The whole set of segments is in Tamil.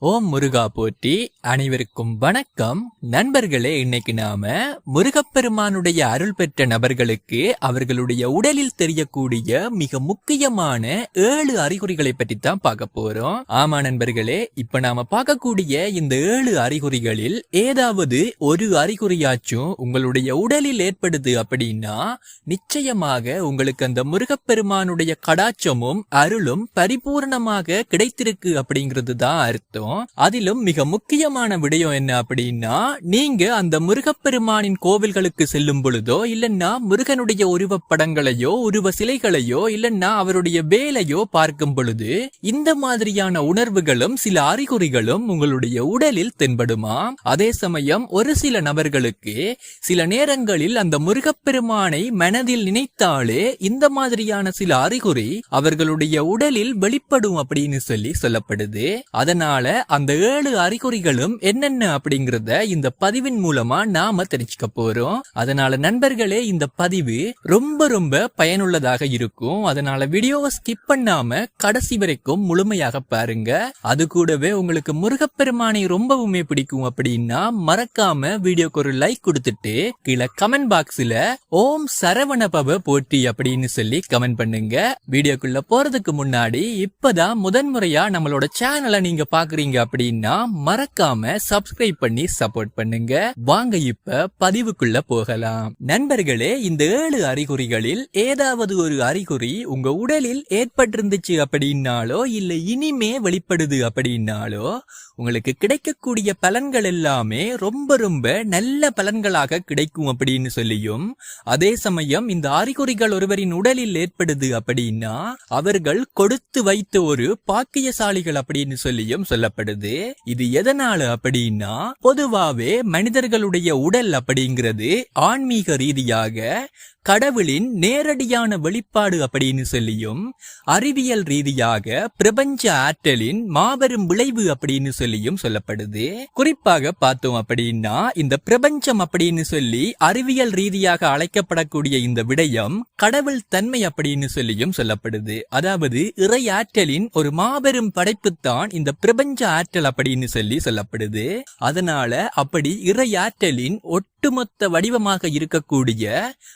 ஓம் முருகா போற்றி. அனைவருக்கும் வணக்கம். நண்பர்களே இன்னைக்கு நாம முருகப்பெருமானுடைய அருள் பெற்ற நபர்களுக்கு அவர்களுடைய உடலில் தெரியக்கூடிய மிக முக்கியமான ஏழு அறிகுறிகளை பற்றி தான் பார்க்க போறோம். ஆமா நண்பர்களே இப்ப நாம பார்க்கக்கூடிய இந்த ஏழு அறிகுறிகளில் ஏதாவது ஒரு அறிகுறியாச்சும் உங்களுடைய உடலில் ஏற்படுது அப்படின்னா நிச்சயமாக உங்களுக்கு அந்த முருகப்பெருமானுடைய கடாச்சமும் அருளும் பரிபூர்ணமாக கிடைத்திருக்கு அப்படிங்கிறது தான் அர்த்தம். அதிலும் மிக முக்கியமான விடயம் என்ன அப்படின்னா நீங்க அந்த முருகப்பெருமானின் கோவில்களுக்கு செல்லும் பொழுதோ இல்லைன்னா முருகனுடைய உருவப் படங்களையோ உருவ சிலைகளையோ இல்லைன்னா அவருடைய வேலையோ பார்க்கும் பொழுது இந்த மாதிரியான உணர்வுகளும் சில அறிகுறிகளும் உங்களுடைய உடலில் தென்படுமா? அதே சமயம் ஒரு சில நபர்களுக்கு சில நேரங்களில் அந்த முருகப்பெருமானை மனதில் நினைத்தாலே இந்த மாதிரியான சில அறிகுறி அவர்களுடைய உடலில் வெளிப்படும் அப்படின்னு சொல்லி சொல்லப்படுது. அதனால அந்த ஏழு அறிகுறிகளும் என்னென்ன அப்படிங்கறத இந்த பதிவின் மூலமா நாம தெரிஞ்சுக்க போறோம். அதனால நண்பர்களே இந்த பதிவு ரொம்ப ரொம்ப பயனுள்ளதாக இருக்கும். அதனால வீடியோவை ஸ்கிப் பண்ணாம கடைசி வரைக்கும் முழுமையாக பாருங்க. அது கூடவே உங்களுக்கு முருகப்பெருமானை ரொம்பவுமே பிடிக்கும் அப்படின்னா மறக்காம வீடியோக்கு ஒரு லைக் கொடுத்துட்டு கீழே கமெண்ட் பாக்ஸ்ல ஓம் சரவணபவ போற்றி அப்படின்னு சொல்லி கமெண்ட் பண்ணுங்க. வீடியோக்குள்ள போறதுக்கு முன்னாடி இப்பதான் முதன்முறையா நம்மளோட சேனலை நீங்க பாக்குறீங்க அப்படின்னா மறக்காம சப்ஸ்கிரைப் பண்ணி சப்போர்ட் பண்ணுங்க. வாங்க இப்ப பதிவுக்குள்ள போகலாம். நண்பர்களே இந்த ஏழு அறிகுறிகளில் ஏதாவது ஒரு அறிகுறி உங்க உடலில் ஏற்பட்டிருந்துச்சு அப்படின்னாலோ இல்ல இனிமே வெளிப்படுது அப்படின்னாலோ உங்களுக்கு கிடைக்கக்கூடிய பலன்கள் எல்லாமே ரொம்ப ரொம்ப நல்ல பலன்களாக கிடைக்கும் அப்படின்னு சொல்லியும் அதே சமயம் இந்த அறிகுறிகள் ஒருவரின் உடலில் ஏற்படுது அப்படின்னா அவர்கள் கொடுத்து வைத்த ஒரு பாக்கியசாலிகள் அப்படின்னு சொல்லியும் சொல்லப்படுது இது எதனால அப்படின்னா பொதுவாவே மனிதர்களுடைய உடல் அப்படிங்கிறது ஆன்மீக ரீதியாக கடவுளின் நேரடியான வெளிப்பாடு அப்படின்னு சொல்லியும் அறிவியல் ரீதியாக பிரபஞ்ச ஆற்றலின் மாபெரும் விளைவு அப்படின்னு சொல்லியும் சொல்லப்படுது. குறிப்பாக பார்த்தோம் அப்படின்னா இந்த பிரபஞ்சம் அப்படின்னு சொல்லி அறிவியல் ரீதியாக அழைக்கப்படக்கூடிய இந்த விடயம் கடவுள் தன்மை அப்படின்னு சொல்லியும் சொல்லப்படுது. அதாவது இறை ஆற்றலின் ஒரு மாபெரும் படைப்புத்தான் இந்த பிரபஞ்ச ஆற்றல் அப்படின்னு சொல்லி சொல்லப்படுது. அதனால அப்படி இறையாற்றலின் ஒட்டு ஒட்டுமொத்த வடிவமாக இருக்கக்கூடிய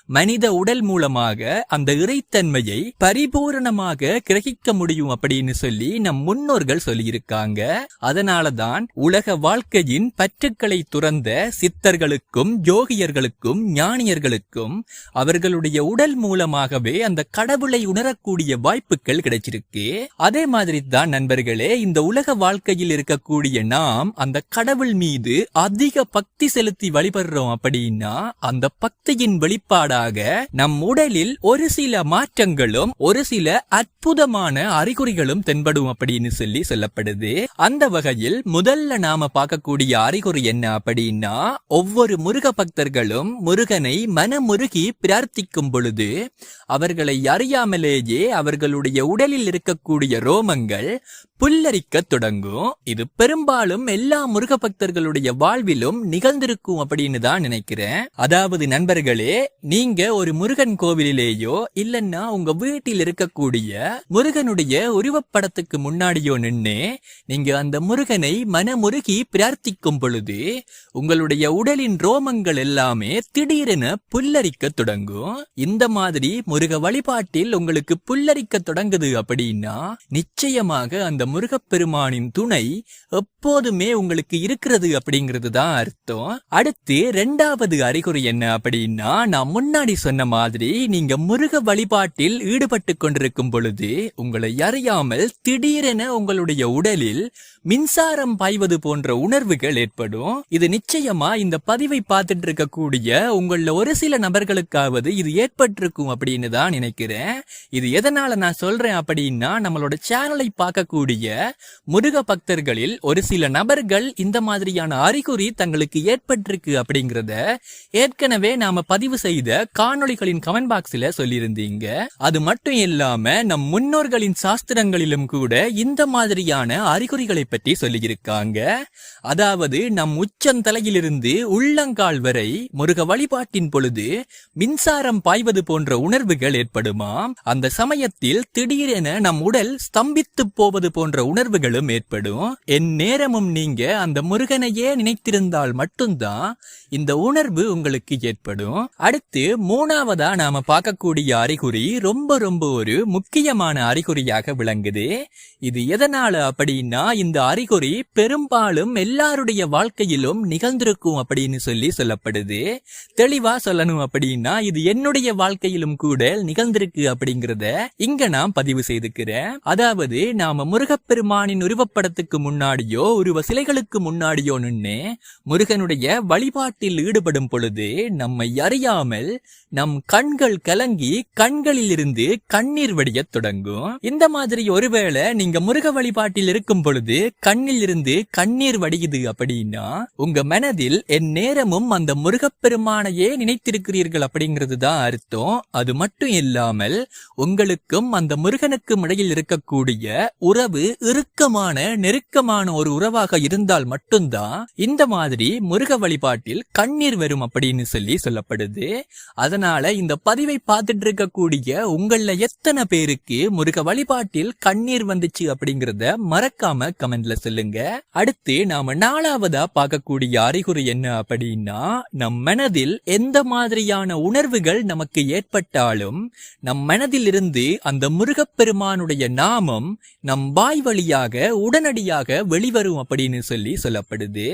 மனித உடல் மூலமாக அந்த இறைத்தன்மையை பரிபூரணமாக கிரகிக்க முடியும் அப்படின்னு சொல்லி நம் முன்னோர்கள் சொல்லியிருக்காங்க. அதனாலதான் உலக வாழ்க்கையின் பற்றுக்களை துறந்த சித்தர்களுக்கும் யோகியர்களுக்கும் ஞானியர்களுக்கும் அவர்களுடைய உடல் மூலமாகவே அந்த கடவுளை உணரக்கூடிய வாய்ப்புகள் கிடைச்சிருக்கு. அதே மாதிரி தான் நண்பர்களே இந்த உலக வாழ்க்கையில் இருக்கக்கூடிய நாம் அந்த கடவுள் மீது அதிக பக்தி செலுத்தி வழிபடுறோம் அப்படின்னா அந்த பக்தியின் வெளிப்பாடாக நம் உடலில் ஒரு சில மாற்றங்களும் ஒரு சில அற்புதமான அறிகுறிகளும் தென்படும் அப்படின்னு சொல்லி சொல்லப்படுது. அந்த வகையில் முதல்ல நாம பார்க்கக்கூடிய அறிகுறி என்ன அப்படின்னா ஒவ்வொரு முருக பக்தர்களும் முருகனை மனமுருகி பிரார்த்திக்கும் பொழுது அவர்களை அறியாமலேயே அவர்களுடைய உடலில் இருக்கக்கூடிய ரோமங்கள் புல்லரிக்க தொடங்கும். இது பெரும்பாலும் எல்லா முருக பக்தர்களுடைய வாழ்விலும் நிகழ்ந்திருக்கும் அப்படின்னு தான் நினைக்கிறேன். அதாவது நண்பர்களே நீங்க ஒரு முருகன் கோவிலிலேயோ இல்லன்னா உங்க வீட்டில் இருக்கக்கூடிய முருகனுடைய உருவப்படத்துக்கு முன்னாடியோ நின்று நீங்க அந்த முருகனை மனமுருகி பிரார்த்திக்கும் பொழுது உங்களுடைய உடலின் ரோமங்கள் எல்லாமே திடீரென புல்லரிக்க தொடங்கும். இந்த மாதிரி முருக வழிபாட்டில் உங்களுக்கு புல்லரிக்க தொடங்குது அப்படின்னா நிச்சயமாக அந்த முருகப்பெருமானின் துணை எப்போதுமே உங்களுக்கு இருக்கிறது அப்படிங்கிறது தான் அர்த்தம். அடுத்து ரெண்டாவது அறிகுறி என்ன அப்படின்னா நான் முன்னாடி சொன்ன மாதிரி நீங்க முருக வழிபாட்டில் ஈடுபட்டு கொண்டிருக்கும் பொழுது உங்களை அறியாமல் திடீரென உங்களுடைய உடலில் மின்சாரம் பாய்வது போன்ற உணர்வுகள் ஏற்படும். இது நிச்சயமா இந்த பதிவை பார்த்துட்டு இருக்கக்கூடிய உங்கள ஒரு சில நபர்களுக்காவது இது ஏற்பட்டிருக்கும் அப்படின்னு தான் நினைக்கிறேன். இது எதனால நான் சொல்றேன் அப்படின்னா நம்மளோட சேனலை பார்க்கக்கூடிய முருக பக்தர்களில் ஒரு சில நபர்கள் இந்த மாதிரியான அறிகுறி தங்களுக்கு ஏற்பட்டிருக்கு அப்படிங்கறத ஏற்கனவே நாம பதிவு செய்த காணொளிகளின் கமெண்ட் பாக்ஸ்ல சொல்லியிருந்தீங்க. அது மட்டும் இல்லாம நம் முன்னோர்களின் சாஸ்திரங்களிலும் கூட இந்த மாதிரியான அறிகுறிகளை பற்றி சொல்லியிருக்காங்க. அதாவது நம் உச்சந்தலையிலிருந்து உள்ளங்கால் வரை முருக வழிபாட்டின் பொழுது மின்சாரம் பாய்வது போன்ற உணர்வுகள் ஏற்படுமாம் அந்த சமயத்தில் திடீரென நம் உடல் ஸ்தம்பித்து போவது போன்ற போன்ற உணர்வுகளும் ஏற்படும். என் நேரமும் நீங்க அந்த முருகனையே நினைத்திருந்தால் மட்டும்தான் இந்த உணர்வு உங்களுக்கு ஏற்படும். அடுத்து மூணாவதா நாம பார்க்கக்கூடிய அறிகுறி ரொம்ப ரொம்ப ஒரு முக்கியமான அறிகுறியாக விளங்குது. இது எதனால அப்படின்னா இந்த அறிகுறி பெரும்பாலும் எல்லாருடைய வாழ்க்கையிலும் நிகழ்ந்திருக்கும் அப்படின்னு சொல்லி சொல்லப்படுது. தெளிவா சொல்லணும் அப்படின்னா இது என்னுடைய வாழ்க்கையிலும் கூட நிகழ்ந்திருக்கு அப்படிங்கறத இங்க நான் பதிவு செய்துக்கிறேன். அதாவது நாம முருகப்பெருமானின் உருவப்படத்துக்கு முன்னாடியோ உருவ சிலைகளுக்கு முன்னாடியோ நின்று முருகனுடைய வழிபாட்டில் ஈடுபடும் பொழுது நம்மை அறியாமல் நம் கண்கள் கலங்கி கண்களில் இருந்து கண்ணீர் வடியத் தொடங்கும். இந்த மாதிரி ஒருவேளை நீங்க முருக வழிபாட்டில் இருக்கும் பொழுது கண்ணில் இருந்து கண்ணீர் வடியுது அப்படின்னா உங்க மனதில் என் நேரமும் அந்த முருகப்பெருமானையே நினைத்திருக்கிறீர்கள் அப்படிங்கிறது தான் அர்த்தம். அது மட்டும் இல்லாமல் உங்களுக்கும் அந்த முருகனுக்கும் இடையில் இருக்கக்கூடிய உறவு இறுக்கமான நெருக்கமான ஒரு உறவாக இருந்தால் மட்டும்தான் இந்த மாதிரி முருக வழிபாட்டில் கண்ணீர் வரும் அப்படின்னு சொல்லி சொல்லப்படுது. அதனால இந்த பதிவை பார்த்துட்டு இருக்கக்கூடிய உங்கள எத்தனை பேருக்கு முருக வழிபாட்டில் கண்ணீர் வந்துச்சு அப்படிங்கறத மறக்காம கமெண்ட்ல சொல்லுங்க. அடுத்து நாம நாலாவதா பார்க்கக்கூடிய அறிகுறி என்ன அப்படின்னா நம் மனதில் எந்த மாதிரியான உணர்வுகள் நமக்கு ஏற்பட்டாலும் நம் மனதில் இருந்து அந்த முருகப்பெருமானுடைய நாமம் நம் வாய் வழியாக உடனடியாக வெளிவரும் அப்படின்னு சொல்லி சொல்லப்படுது.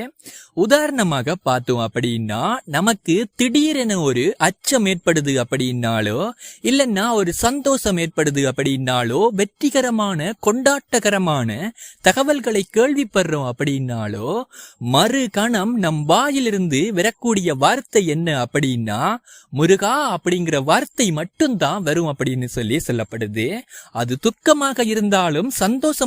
உதாரணமாக பார்த்தோம் அப்படின்னா நமக்கு திடீரென ஒரு அச்சம் ஏற்படுது அப்படின்னாலோ இல்லைன்னா ஒரு சந்தோஷம் ஏற்படுது அப்படின்னாலோ வெற்றிகரமான கொண்டாட்டகரமான தகவல்களை கேள்விப்படுறோம் அப்படின்னாலோ மறு கணம் நம் வாயிலிருந்து வரக்கூடிய வார்த்தை என்ன அப்படின்னா முருகா அப்படிங்கிற வார்த்தை மட்டும்தான் வரும் அப்படின்னு சொல்லி சொல்லப்படுது. அது துக்கமாக இருந்தாலும்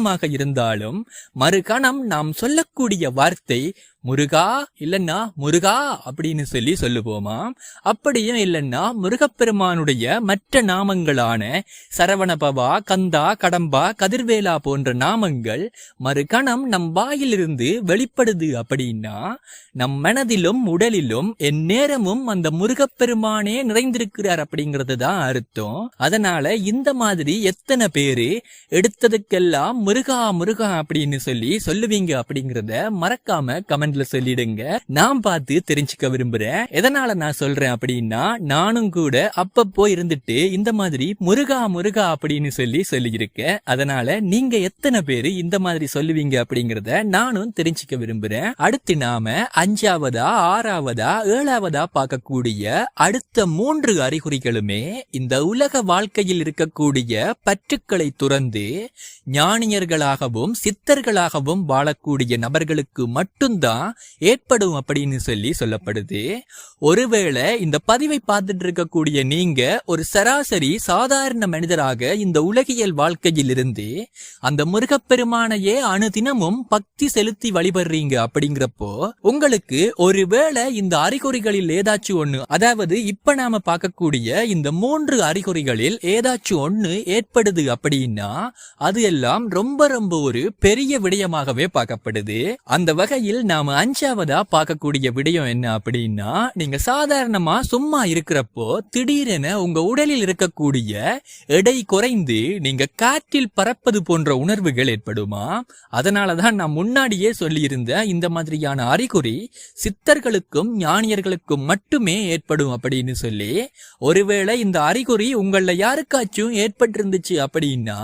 சந்தோஷமாக இருந்தாலும் மறுகணம் நாம் சொல்லக்கூடிய வார்த்தை முருகா இல்லைன்னா முருகா அப்படின்னு சொல்லி சொல்லுவோமா? அப்படியும் இல்லைன்னா முருகப்பெருமானுடைய மற்ற நாமங்களான சரவணபவா கந்தா கடம்பா கதிர்வேலா போன்ற நாமங்கள் மறுகணம் நம் வாயிலிருந்து வெளிப்படுது அப்படின்னா நம் மனதிலும் உடலிலும் எந்நேரமும் அந்த முருகப்பெருமானே நிறைந்திருக்கிறார் அப்படிங்கிறது தான் அர்த்தம். அதனால இந்த மாதிரி எத்தனை பேரு எடுத்ததுக்கெல்லாம் முருகா முருகா அப்படின்னு சொல்லி சொல்லுவீங்க அப்படிங்கறத மறக்காம கமெண்ட்ல சொல்லிடுங்க. நான் பார்த்து தெரிஞ்சுக்க விரும்புறேன். எதனால நான் சொல்றேன் அப்படின்னா நானும் கூட அப்பப்போ இருந்துட்டு இந்த மாதிரி முருகா முருகா அப்படின்னு சொல்லி சொல்லியிருக்கேன். அதனால நீங்க எத்தனை பேரு இந்த மாதிரி சொல்லுவீங்க அப்படிங்கறத நானும் தெரிஞ்சுக்க விரும்புறேன். அடுத்து நாம அஞ்சாவதா ஆறாவதா ஏழாவதா பார்க்கக்கூடிய அடுத்த மூன்று அறிகுறிகளுமே இந்த உலக வாழ்க்கையில் இருக்கக்கூடிய பற்றுக்களை துறந்து ஞானியர்களாகவும் சித்தர்களாகவும் வாழக்கூடிய நபர்களுக்கு மட்டும்தான் ஏற்படும் அப்படின்னு சொல்லி சொல்லப்படுது. ஒருவேளை இந்த பதிவை பார்த்துட்டு இருக்கக்கூடிய நீங்க ஒரு சராசரி சாதாரண மனிதராக இந்த உலகியல் வாழ்க்கையில் இருந்து அந்த முருகப்பெருமானையே அனுதினமும் பக்தி செலுத்தி வழிபடுறீங்க அப்படிங்கிறப்போ உங்களுக்கு ஒருவேளை இந்த அறிகுறிகளில் ஏதாச்சும் ஒண்ணு அதாவது இப்ப நாம பார்க்கக்கூடிய இந்த மூன்று அறிகுறிகளில் ஏதாச்சும் ஒண்ணு ஏற்படுது அப்படின்னா அது எல்லாம் ரொம்ப ரொம்ப ஒரு பெரிய விடயமாகவே பார்க்கப்படுது. அந்த வகையில் நாம அஞ்சாவதா பார்க்கக்கூடிய விடயம் என்ன அப்படின்னா நீங்க சாதாரணமா சும்மா இருக்கிறப்போ திடீரென உங்க உடலில் இருக்கக்கூடிய எடை குறைந்து நீங்க காற்றில் பறப்பது போன்ற உணர்வுகள் ஏற்படுமா? அதனாலதான் நான் முன்னாடியே சொல்லியிருந்த இந்த மாதிரியான அறிகுறி சித்தர்களுக்கும் ஞானியர்களுக்கும் மட்டுமே ஏற்படும் அப்படின்னு சொல்லி ஒருவேளை இந்த அறிகுறி உங்கள யாருக்காச்சும் ஏற்பட்டிருந்துச்சு அப்படின்னா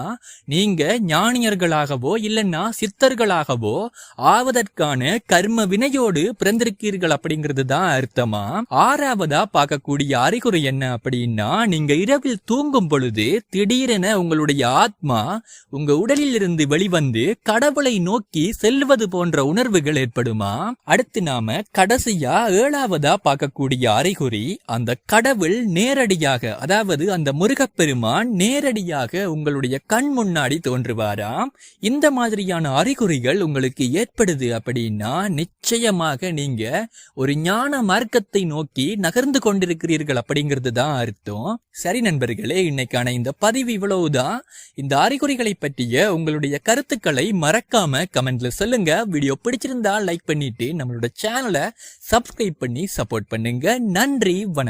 நீங்க ஞானியர்களாகவோ இல்லைன்னா சித்தர்களாகவோ ஆவதற்கான கர்ம நம்ம வினையோடு பிறந்திருக்கீர்கள் அப்படிங்கிறது தான் அர்த்தமா? ஆறாவதா பார்க்கக்கூடிய அறிகுறி என்ன அப்படின்னா நீங்க இரவில் தூங்கும் பொழுது திடீரென உங்களுடைய ஆத்மா உங்க உடலில் இருந்து வெளிவந்து கடவுளை நோக்கி செல்வது போன்ற உணர்வுகள் ஏற்படுமா? அடுத்து நாம கடைசியா ஏழாவதா பார்க்கக்கூடிய அறிகுறி அந்த கடவுள் நேரடியாக அதாவது அந்த முருகப்பெருமான் நேரடியாக உங்களுடைய கண் முன்னாடி தோன்றுவாராம். இந்த மாதிரியான அறிகுறிகள் உங்களுக்கு ஏற்படுது அப்படின்னா நிச்சயமாக நீங்க ஒரு ஞான மார்க்கத்தை நோக்கி நகர்ந்து கொண்டிருக்கிறீர்கள் அப்படிங்கிறது தான் அர்த்தம். சரி நண்பர்களே இன்னைக்கான இந்த பதிவு இவ்வளவுதான். இந்த அறிகுறிகளை பற்றிய உங்களுடைய கருத்துக்களை மறக்காம கமெண்ட்ல சொல்லுங்க. வீடியோ பிடிச்சிருந்தா லைக் பண்ணிட்டு நம்மளோட சேனலை சப்ஸ்கிரைப் பண்ணி சப்போர்ட் பண்ணுங்க. நன்றி வணக்கம்.